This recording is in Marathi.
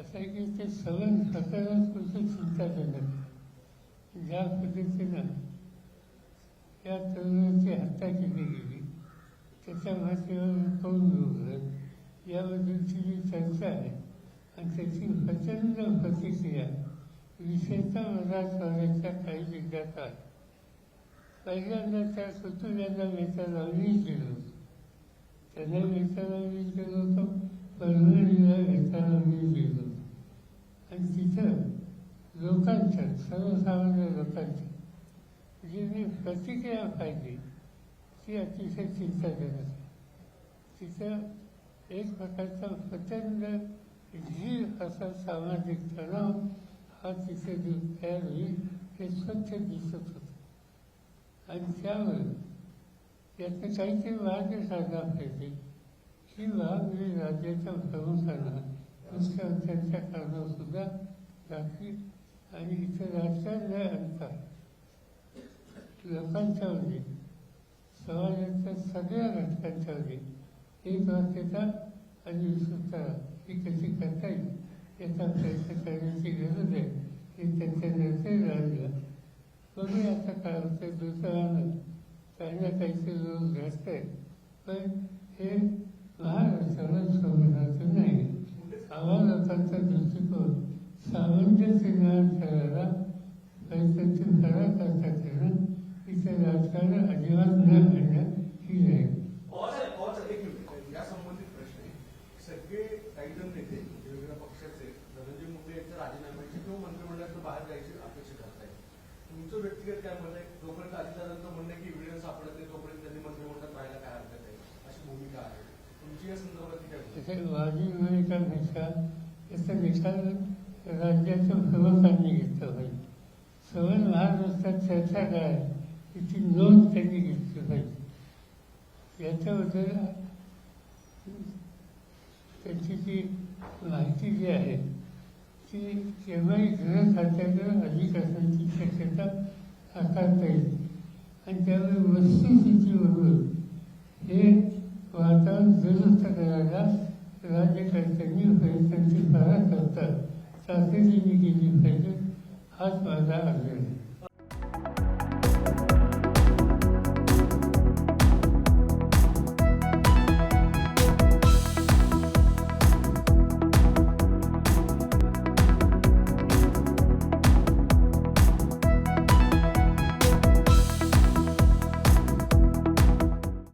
असं आहे की ते सगळं स्वतःलाच कुठे चिंताजनक ज्या पद्धतीनं या तरुणाची हत्या केली गेली त्याच्या भाषेवर कोण उघडलं याबद्दलची जी चर्चा आहे आणि त्याची प्रचंड प्रतिक्रिया विशेषतः मराठवाड्याच्या काही जिल्ह्यात आहे. पहिल्यांदा त्या कुटुंबियांना वेतनाला मी गेलो त्यांना वेतनाला मी गेलो होतो परभणीला वेतनाला मी गेलो होतो आणि तिथं लोकांच्या सर्वसामान्य लोकांची. जी मी प्रतिक्रिया पाहिली ती अतिशय चिंताजनक आहे. तिथं एक प्रकारचा प्रचंड जीव असा सामाजिक तणाव हा तिथे जो तयार होईल हे स्वच्छ दिसत होतं. आणि त्यावर याचं काहीतरी मार्ग साधला पाहिजे. किंवा मी राज्याच्या प्रमुखांना मुख्यमंत्र्यांच्या कानावर सुद्धा आणि इथं राजकारण नाही आणता लोकांच्यामध्ये समाजाच्या सगळ्या घटकांच्यामध्ये एक वाक्यता आणि विश्वता ही कशी करता येईल याचा प्रयत्न करण्याची गरज आहे हे त्यांच्या निर्णय राहिला. कोणी आता काय होतं दुसऱ्यानं काही ना काहीतरी लोक घडत आहेत पण हे महाराष्ट्राला संविधानाचं नाही. आम्हा लोकांचा दृष्टिकोन निर्माण करायला प्रयत्न खरा करता येणं इथं राजकारण अजिबात न आणणं ही आहे. सगळे काही जण नेते वेगवेगळ्या पक्षाचे धनंजय मुंडे यांच्या राजीनाम्याची किंवा मंत्रिमंडळातून बाहेर जायची अपेक्षा करतायत. तुमचं व्यक्तिगत काय मत आहे? जोपर्यंत अजितदादांचं म्हणणं की एव्हिडन्स सापडत नाही तोपर्यंत त्यांनी मंत्रिमंडळात राहायला काय हरकत आहे? अशी भूमिका आहे. तुमची या संदर्भात काय भूमिका माझी भूमिकापेक्षा याचा निकाल राज्याच्या प्रमुखांनी घेतलं पाहिजे. सवन महाराष्ट्रात चर्चा काय? याची नोंद त्यांनी घेतली पाहिजे. याच्याबद्दल त्यांची जी माहिती जी आहे ती केव्हाही गृह खात्याकडे अधिक असण्याची शक्यता आकारता येईल आणि त्यामुळे वस्तुस्थितीवरून हे वातावरण दुरुस्त करायला राज्यकर्त्यांनी प्रयत्नांची फार करतात. तातडीने केली पाहिजे हाच माझा आग्रह आहे